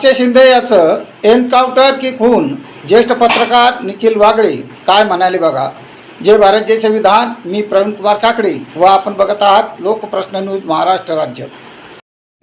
अक्षय शिंदे याचं एन्काउंटर की खून ज्येष्ठ पत्रकार निखिल वागळे काय म्हणाले बघा? जय भारत जय संविधान मी प्रवीण कुमार काकडे व आपण बघत आहात लोकप्रश्न न्यूज महाराष्ट्र राज्य.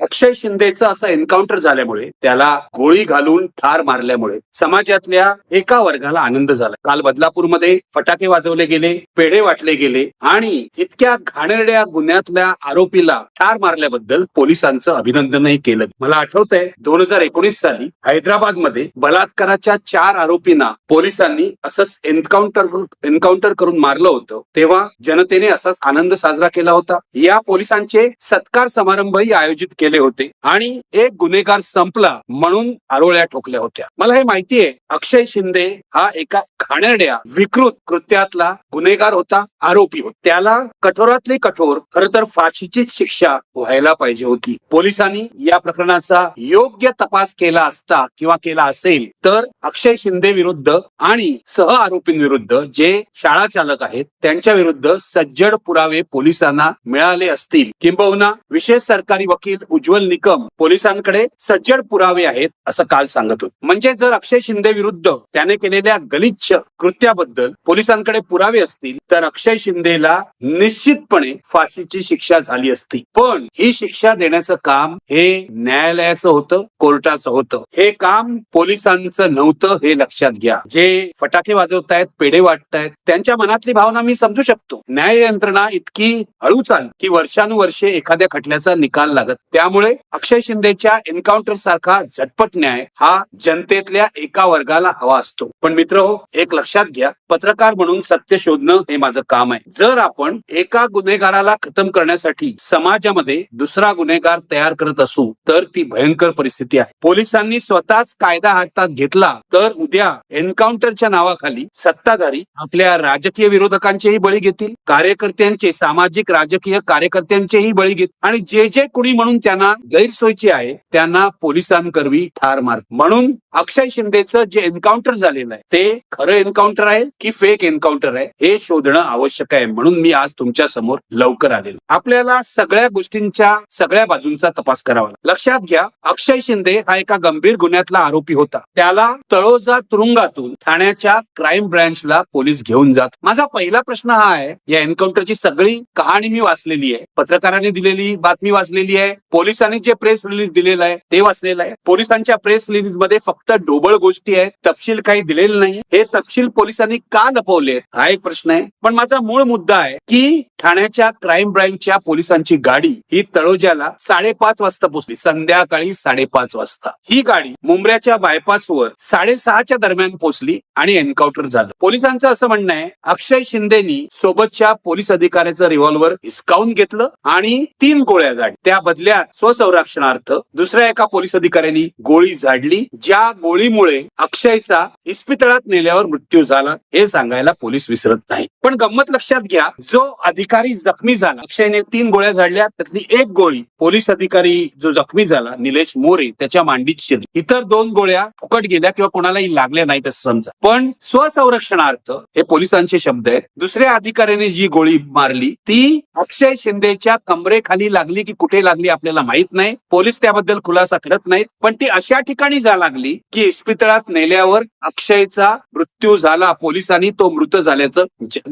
अक्षय शिंदेचं असा एन्काउंटर झाल्यामुळे त्याला गोळी घालून ठार मारल्यामुळे समाजातल्या एका वर्गाला आनंद झाला. काल बदलापूरमध्ये फटाके वाजवले गेले पेढे वाटले गेले आणि इतक्या घाणेरड्या गुन्ह्यातल्या आरोपीला ठार मारल्याबद्दल पोलिसांचं अभिनंदनही केलं. मला आठवत आहे दोन हजार एकोणीस साली हैदराबादमध्ये बलात्काराच्या चार आरोपींना पोलिसांनी असंच एन्काउंटर एन्काउंटर करून मारलं होतं. तेव्हा जनतेने असाच आनंद साजरा केला होता. या पोलिसांचे सत्कार समारंभही आयोजित केले ठोकले होते आणि एक गुन्हेगार संपला म्हणून आरोळ्या ठोकल्या होत्या. मला हे माहितीये अक्षय शिंदे हा एका खाणेरड्या विकृत कृत्यातला गुन्हेगार होता आरोपी होता. त्याला कठोरातली कठोर खर तर फाशीची शिक्षा व्हायला पाहिजे होती. पोलिसांनी या प्रकरणाचा योग्य तपास केला असता किंवा केला असेल तर अक्षय शिंदे विरुद्ध आणि सह आरोपींविरुद्ध जे शाळा चालक आहेत त्यांच्या विरुद्ध सज्जड पुरावे पोलिसांना मिळाले असतील. किंबहुना विशेष सरकारी वकील उज्ज्वल निकम पोलिसांकडे सज्जड पुरावे आहेत असं काल सांगत होते. म्हणजे जर अक्षय शिंदे विरुद्ध त्याने केलेल्या गलिच्छ कृत्याबद्दल पोलिसांकडे पुरावे असतील तर अक्षय शिंदेला निश्चितपणे फाशीची शिक्षा झाली असती. पण ही शिक्षा देण्याचं काम हे न्यायालयाचं होतं कोर्टाचं होतं. हे काम पोलिसांचं नव्हतं हे लक्षात घ्या. जे फटाके वाजवतायत पेढे वाटतायत त्यांच्या मनातली भावना मी समजू शकतो. न्याय यंत्रणा इतकी हळू चाल की वर्षानुवर्षे एखाद्या खटल्याचा निकाल लागत त्यामुळे अक्षय शिंदेच्या एन्काउंटर सारखा झटपट न्याय हा जनतेतल्या एका वर्गाला हवा असतो. पण मित्र हो एक लक्षात घ्या पत्रकार म्हणून सत्य शोधणं हे माझं काम आहे. जर आपण एका गुन्हेगाराला खतम करण्यासाठी समाजामध्ये दुसरा गुन्हेगार तयार करत असू तर ती भयंकर परिस्थिती आहे. पोलिसांनी स्वतःच कायदा हातात घेतला तर उद्या एन्काउंटरच्या नावाखाली सत्ताधारी आपल्या राजकीय विरोधकांचेही बळी घेतील कार्यकर्त्यांचे सामाजिक राजकीय कार्यकर्त्यांचेही बळी घेतील. आणि जे जे कुणी म्हणून त्यांना गैरसोयचे आहे त्यांना पोलिसांकरवी ठार मार. म्हणून अक्षय शिंदेचं जे एन्काउंटर झालेलं आहे ते खरं एन्काउंटर आहे की फेक एन्काउंटर आहे हे शोधणं आवश्यक आहे. म्हणून मी आज तुमच्यासमोर लवकर आलेलो. आपल्याला सगळ्या गोष्टींच्या सगळ्या बाजूंचा तपास करावा लक्षात घ्या अक्षय शिंदे हा एका गंभीर गुन्ह्यातला आरोपी होता. त्याला तळोजा तुरुंगातून ठाण्याच्या क्राईम ब्रँचला पोलीस घेऊन जात. माझा पहिला प्रश्न हा आहे या एन्काउंटरची सगळी कहाणी मी वाचलेली आहे. पत्रकारांनी दिलेली बातमी वाचलेली आहे. पोलीस पोलिसांनी जे प्रेस रिलीज दिलेलं आहे ते वाचलेलं आहे. पोलिसांच्या प्रेस रिलीजमध्ये फक्त ढोबळ गोष्टी आहेत तपशील काही दिलेले नाही हे तपशील पोलिसांनी का लपवले हा एक प्रश्न आहे. पण माझा मूळ मुद्दा आहे की ठाण्याच्या क्राईम ब्रँचच्या पोलिसांची गाडी ही तळोज्याला साडेपाच वाजता पोहोचली. संध्याकाळी साडेपाच वाजता. ही गाडी मुंबऱ्याच्या बायपासवर साडेसहाच्या दरम्यान पोहोचली आणि एन्काउंटर झालं. पोलिसांचं असं म्हणणं आहे अक्षय शिंदेनी सोबतच्या पोलीस अधिकाऱ्याचं रिव्हॉल्वर हिसकावून घेतलं आणि तीन गोळ्या झाड त्या बदल्यात स्वसंरक्षणार्थ दुसऱ्या एका पोलीस अधिकाऱ्यांनी गोळी झाडली ज्या गोळीमुळे अक्षयचा इस्पितळात नेल्यावर मृत्यू झाला हे सांगायला पोलीस विसरत नाही पण गंमत लक्षात घ्या जो अधिकारी जखमी झाला अक्षयने तीन गोळ्या झाडल्या त्यातली एक गोळी पोलीस अधिकारी जो जखमी झाला निलेश मोरे त्याच्या मांडीत शिरली. इतर दोन गोळ्या फुकट गेल्या किंवा कोणालाही लागल्या नाहीत असं समजा. पण स्वसंरक्षणार्थ हे पोलिसांचे शब्द आहेत दुसऱ्या अधिकाऱ्याने जी गोळी मारली ती अक्षय शिंदेच्या कमरेखाली लागली की कुठे लागली आपल्याला माहीत नाही. पोलीस त्याबद्दल खुलासा करत नाहीत. पण ती अशा ठिकाणी जा लागली की इस्पितळात नेल्यावर अक्षयचा मृत्यू झाला. पोलिसांनी तो मृत झाल्याचं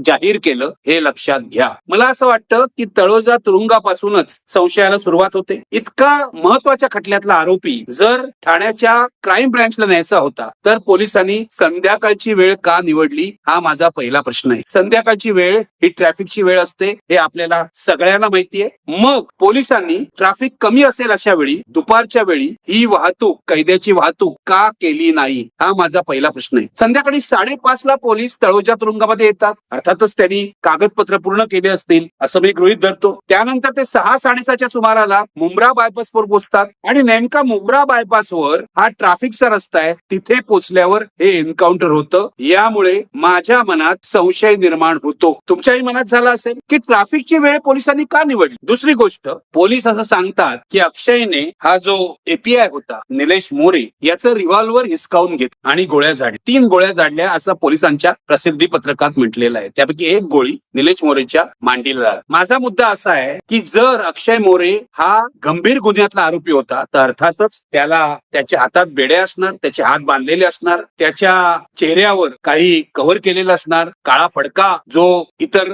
जाहीर केलं. हे लक्षात घ्या. मला असं वाटतं की तळोजा तुरुंगापासूनच संशयाला सुरुवात होते. इतका महत्त्वाच्या खटल्यातला आरोपी जर ठाण्याच्या क्राईम ब्रँचला न्यायचा होता तर पोलिसांनी संध्याकाळची वेळ का निवडली? हा माझा पहिला प्रश्न आहे. संध्याकाळची वेळ ही ट्रॅफिकची वेळ असते हे आपल्याला सगळ्यांना माहिती आहे मग पोलिसांनी ट्रॅफिक कमी असेल अशा वेळी दुपारच्या वेळी ही वाहतूक कैद्याची वाहतूक का केली नाही हा माझा पहिला प्रश्न आहे. संध्याकाळी साडेपाच ला पोलीस तळोजा तुरुंगामध्ये येतात. अर्थातच त्यांनी कागदपत्र पूर्ण केले असतील असं मी गृहित धरतो. त्यानंतर ते सहा साडेसहाच्या सुमाराला मुंब्रा बायपास वर पोहोचतात आणि नेमका मुंब्रा बायपास वर हा ट्रॅफिकचा रस्ता आहे तिथे पोहोचल्यावर हे एन्काउंटर होतं. यामुळे माझ्या मनात संशय निर्माण होतो. तुमच्याही मनात झाला असेल की ट्रॅफिकची वेळ पोलिसांनी का निवडली? दुसरी गोष्ट पोलीस असं सांगतात की अक्षयने हा जो एपीआय होता निलेश मोरे याचं रिव्हॉल्व्हर हिसकावून घेत आणि गोळ्या झाडल्या. तीन गोळ्या झाडल्या असं पोलिसांच्या प्रसिद्धी पत्रकात म्हटलेलं आहे. त्यापैकी एक गोळी निलेश मोरेच्या मांडीला. माझा मुद्दा असा आहे की जर अक्षय मोरे हा गंभीर गुन्ह्यातला आरोपी होता तर अर्थातच त्याला त्याच्या हातात बेड्या असणार त्याचे हात बांधलेले असणार त्याच्या चेहऱ्यावर काही कव्हर केलेलं असणार काळा फडका जो इतर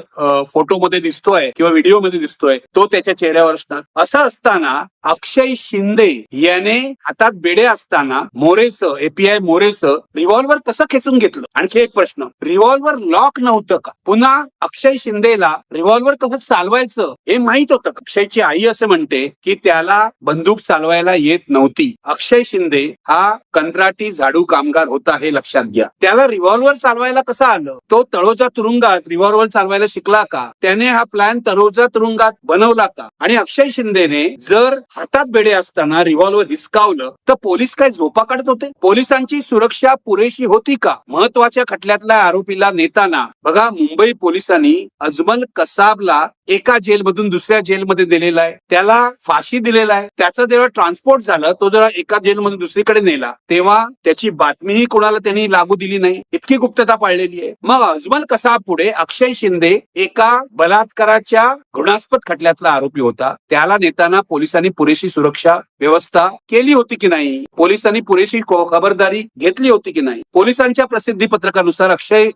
फोटोमध्ये दिसतोय किंवा व्हिडिओमध्ये दिसतोय तो त्याच्या चेहऱ्यावर असणार. असं असताना अक्षय शिंदे याने हातात बेडे असताना मोरेचं एपीआय मोरेचं रिव्हॉल्वर कसं खेचून घेतलं? आणखी एक प्रश्न. रिव्हॉल्वर लॉक नव्हतं का? पुन्हा अक्षय शिंदेला रिव्हॉल्वर कसं चालवायचं हे माहीत होतं अक्षयची आई असं म्हणते की त्याला बंदूक चालवायला येत नव्हती. अक्षय शिंदे हा कंत्राटी झाडू कामगार होता हे लक्षात घ्या. त्याला रिव्हॉल्वर चालवायला कसं आलं? तो तळोजा तुरुंगात रिव्हॉल्वर चालवायला शिकला का? त्याने हा प्लॅन तळोजा तुरुंगात बनवला का? आणि अक्षय शिंदेने जर हातात बेडे असताना रिव्हॉल्वर हिसकावलं तर पोलीस काय झोपा काढत होते? पोलिसांची सुरक्षा पुरेशी होती का? महत्त्वाच्या खटल्यातल्या आरोपीला नेताना बघा मुंबई पोलिसांनी अजमल कसाबला एका जेलमधून दुसऱ्या जेलमध्ये दिलेला आहे. त्याला फाशी दिलेला आहे. त्याचं जेव्हा ट्रान्सपोर्ट झालं तो जेव्हा एका जेलमधून दुसरीकडे नेला तेव्हा त्याची बातमीही कोणाला त्यांनी लागू दिली नाही. इतकी गुप्तता पाळलेली आहे. मग अजमल कसा पुढे अक्षय शिंदे एका बलात्काराच्या घृणास्पद खटल्यातला आरोपी होता? त्याला नेताना पोलिसांनी पुरेशी सुरक्षा व्यवस्था केली होती की नाही? पोलिसांनी पुरेशी खबरदारी घेतली होती की नाही? पोलिसांच्या प्रसिद्धी पत्रकानुसार अक्षय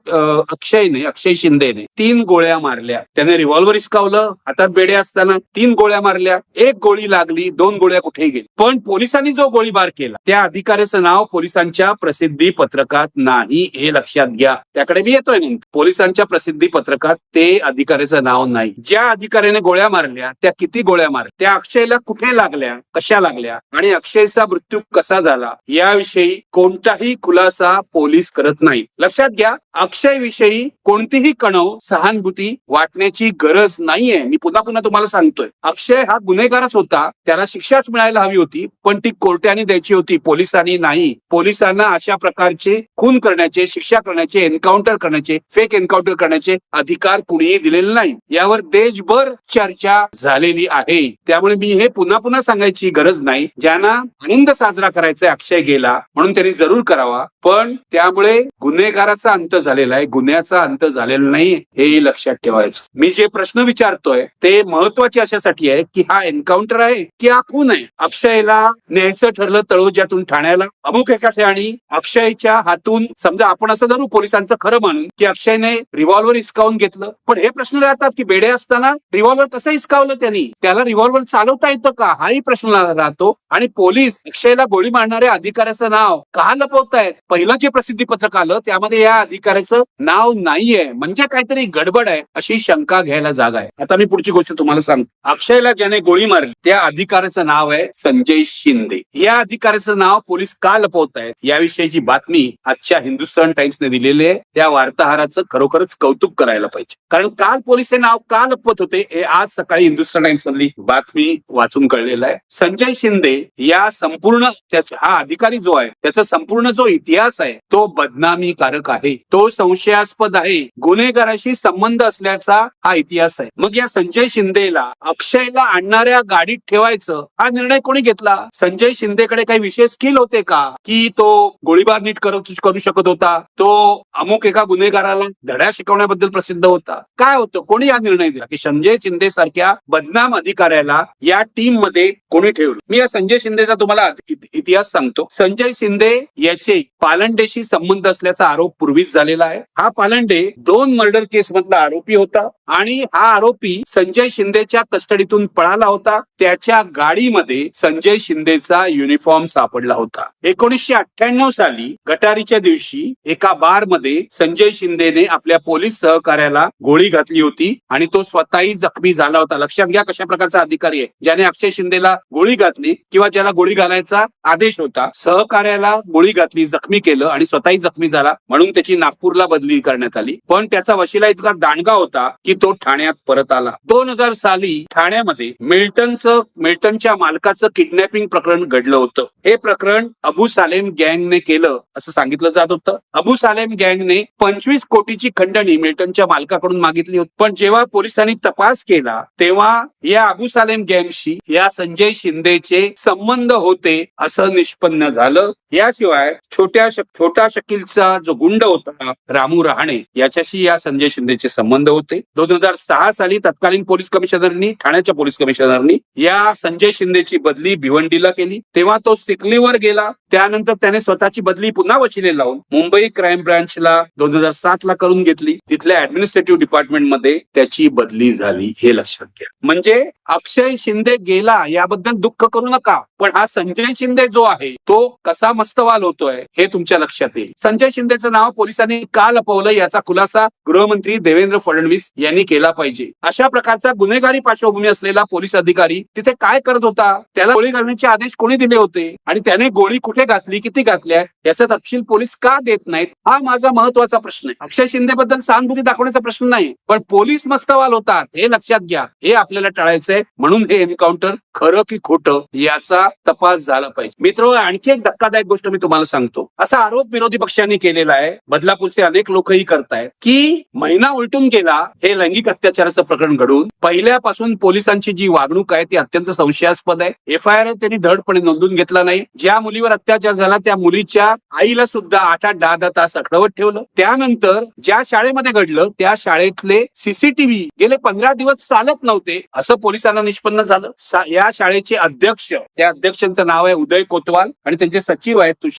अक्षयने अक्षय शिंदेने तीन गोळ्या मारल्या. त्याने रिव्हॉल्व्हर हिसकावलं. हातात बेडे असताना तीन गोळ्या मारल्या. एक गोळी लागली दोन गोळ्या कुठेही गेली पण पोलिसांनी जो गोळीबार केला त्या अधिकाऱ्याचं नाव पोलिसांच्या प्रसिद्धी पत्रकात नाही हे लक्षात घ्या. त्याकडे मी येतोय नंतर पोलिसांच्या प्रसिद्धी पत्रकात ते अधिकाऱ्याचं नाव नाही. ज्या अधिकाऱ्याने गोळ्या मारल्या त्या किती गोळ्या मारल्या? त्या अक्षयला कुठे लागल्या? कशा लागल्या? आणि अक्षयचा मृत्यू कसा झाला? याविषयी कोणताही खुलासा पोलीस करत नाही. लक्षात घ्या अक्षय विषयी कोणतीही कणव सहानुभूती वाटण्याची गरज नाहीये. मी पुन्हा पुन्हा तुम्हाला सांगतोय. अक्षय हा गुन्हेगारच होता. त्याला शिक्षाच मिळायला हवी होती पण ती कोर्टाने द्यायची होती. पोलिसांनी नाही. पोलिसांना अशा प्रकारचे खून करण्याचे शिक्षा करण्याचे एन्काउंटर करण्याचे फेक एन्काउंटर करण्याचे अधिकार कुणीही दिलेले नाही. यावर देशभर चर्चा झालेली आहे. त्यामुळे मी हे पुन्हा पुन्हा सांगायची गरज नाही. ज्यांना आनंद साजरा करायचा अक्षय गेला म्हणून त्यांनी जरूर करावा. पण त्यामुळे गुन्हेगाराचा अंत झालेला आहे. गुन्ह्याचा अंत झालेला नाही हेही लक्षात ठेवायचं. मी जे प्रश्न विचारतोय ते महत्त्वाचे अशासाठी आहे की हा एन्काउंटर आहे की हा खून आहे? अक्षयला न्यायचं ठरलं तळोज्यातून ठाण्याला. अमुक एका ठिकाणी अक्षयच्या हातून समजा आपण असं धरू पोलिसांचं खरं मानून की अक्षयने रिव्हॉल्वर हिसकावून घेतलं. पण हे प्रश्न राहतात की बेडे असताना रिव्हॉल्वर कसं हिसकावलं त्यांनी? त्याला रिव्हॉल्वर चालवता येतं का? हाही प्रश्न जातो आणि पोलीस अक्षयला गोळी मारणाऱ्या अधिकाऱ्याचं नाव का लपवतायत? पहिलं जे प्रसिद्धी पत्रक आलं त्यामध्ये या अधिकाऱ्याचं नाव नाहीये. म्हणजे काहीतरी गडबड आहे अशी शंका घ्यायला जागा आहे. आता मी पुढची गोष्ट तुम्हाला सांगतो. अक्षयला ज्याने गोळी मारली त्या अधिकाऱ्याचं नाव आहे संजय शिंदे. या अधिकाऱ्याचं नाव पोलीस का लपवत याविषयीची बातमी आजच्या हिंदुस्थान टाइम्सने दिलेली आहे. त्या वार्ताहराचं खरोखरच कौतुक करायला पाहिजे. कारण काल पोलीस हे नाव का लपवत होते हे आज सकाळी हिंदुस्थान टाइम्स मधली बातमी वाचून कळलेलं आहे. संजय शिंदे या संपूर्ण त्याचा हा अधिकारी जो आहे त्याचा संपूर्ण जो इतिहास आहे तो बदनामीकारक आहे. तो संशयास्पद आहे. गुन्हेगाराशी संबंध असल्याचा हा इतिहास आहे. मग या संजय शिंदेला अक्षयला आणणाऱ्या गाडीत ठेवायचं हा निर्णय कोणी घेतला? संजय शिंदेकडे काही विशेष स्किल होते का? की तो गोळीबार नीट करू करू शकत होता? तो अमुक एका गुन्हेगाराला धड्या शिकवण्याबद्दल प्रसिद्ध होता? काय होतं? कोणी हा निर्णय दिला? की संजय शिंदे सारख्या बदनाम अधिकाऱ्याला या टीममध्ये कोणी ठेवलं? मी या संजय शिंदेचा तुम्हाला इतिहास सांगतो. संजय शिंदे याचे पालंडेशी संबंध असल्याचा आरोप पूर्वीच झालेला आहे. हा पालंडे दोन मर्डर केस मधला आरोपी होता आणि हा आरोपी संजय शिंदेच्या कस्टडीतून पळाला होता. त्याच्या गाडीमध्ये संजय शिंदेचा युनिफॉर्म सापडला होता. एकोणीसशे अठ्ठ्याण्णव साली गटारीच्या दिवशी एका बारमध्ये संजय शिंदेने आपल्या पोलीस सहकार्याला गोळी घातली होती आणि तो स्वतःही जखमी झाला होता. लक्षात घ्या कशा प्रकारचा अधिकारी आहे. ज्याने अक्षय शिंदेला गोळी घातली किंवा ज्याला गोळी घालायचा आदेश होता सहकार्याला गोळी घातली जखमी केलं आणि स्वतःही जखमी झाला म्हणून त्याची नागपूरला बदली करण्यात आली. पण त्याचा वशिला इतका दांडगा होता की तो ठाण्यात परत आला. दोन हजार साली ठाण्यामध्ये मिल्टनचं मिल्टनच्या मालकाचं किडनॅपिंग प्रकरण घडलं होतं. हे प्रकरण अबू सालेम गँगने केलं असं सांगितलं जात होतं. अबू सालेम गँगने पंचवीस कोटीची खंडणी मिल्टनच्या मालकाकडून मागितली होती. पण जेव्हा पोलिसांनी तपास केला तेव्हा या अबू सालेम गँगशी या संजय शिंदे शिंदेचे संबंध होते असं निष्पन्न झालं. याशिवाय छोट्या छोटा शकीलचा जो गुंड होता रामू रहाणे याच्याशी या संजय शिंदेचे संबंध होते. दोन हजार सहा साली तत्कालीन पोलीस कमिशनरनी ठाण्याच्या पोलीस कमिशनरनी या संजय शिंदेची बदली भिवंडीला केली. तेव्हा तो सिकलीवर गेला. त्यानंतर त्याने स्वतःची बदली पुन्हा वशिले लावून मुंबई क्राईम ब्रांचला दोन हजार सात ला करून घेतली. तिथल्या ऍडमिनिस्ट्रेटिव्ह डिपार्टमेंटमध्ये त्याची बदली झाली हे लक्षात घ्या. म्हणजे अक्षय शिंदे गेला याबद्दल दुःख करू नका. पण हा संजय शिंदे जो आहे तो कसा मस्तवाल होतोय हे तुमच्या लक्षात येईल. संजय शिंदेचं नाव पोलिसांनी का लपवलं याचा खुलासा गृहमंत्री देवेंद्र फडणवीस यांनी केला पाहिजे. अशा प्रकारचा गुन्हेगारी पार्श्वभूमी असलेला पोलीस अधिकारी तिथे काय करत होता त्याला गोळी घालण्याचे आदेश कोणी दिले होते आणि त्याने गोळी कुठे घातली किती घातल्या याचा तपशील पोलीस का देत नाहीत हा माझा महत्त्वाचा प्रश्न आहे. अक्षय शिंदे बद्दल सहानुभूती दाखवण्याचा प्रश्न नाही पण पोलीस मस्तवाल होतात हे लक्षात घ्या. हे आपल्याला टाळायचंय म्हणून हे एन्काउंटर खरं की खोटं याचा तपास झाला पाहिजे. मित्र आणखी एक धक्कादायक गोष्ट मी तुम्हाला सांगतो. असा आरोप विरोधी पक्षांनी केलेला आहे. बदलापूरचे अनेक लोकही करतायत की महिना उलटून गेला हे लैंगिक अत्याचाराचं प्रकरण घडून पहिल्यापासून पोलिसांची जी वागणूक आहे ती अत्यंत संशयास्पद आहे. एफ आय आर त्यांनी धडपणे नोंदून घेतला नाही. ज्या मुलीवर अत्याचार झाला त्या मुलीच्या आईला सुद्धा आठ आठ दहा दहा तास अडवत ठेवलं. त्यानंतर ज्या शाळेमध्ये घडलं त्या शाळेतले सीसीटीव्ही गेले पंधरा दिवस चालत नव्हते असं पोलिसांना निष्पन्न झालं. या शाळेचे अध्यक्ष त्या अध्यक्षांचं नाव आहे उदय कोतवाल आणि त्यांचे सचिव आहेत तुष